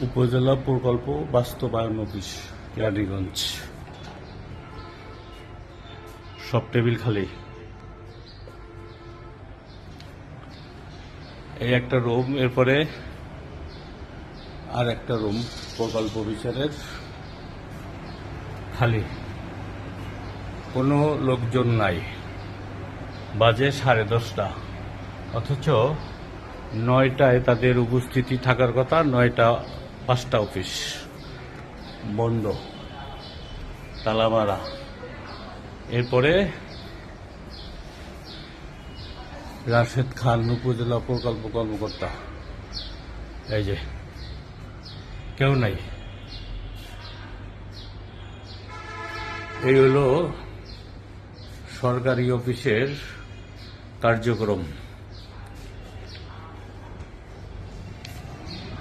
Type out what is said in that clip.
উপজেলা প্রকল্প বাস্তবায়ন অফিস, কেরানীগঞ্জ। সব টেবিল খালি। এই একটা রুম, এরপরে আর একটা রুম, প্রকল্প বিচারের খালি। কোনো লোকজন নাই। বাজে সাড়ে দশটা। অথচ নয়টায় তাদের উপস্থিতি থাকার কথা, নয়টা পাঁচটা অফিস। বন্ধ তালামারা। এরপরে রাশেদ খান, উপজেলা প্রকল্প কর্মকর্তা। এই যে, কেউ নাই। এই হলো সরকারি অফিসের কার্যক্রম।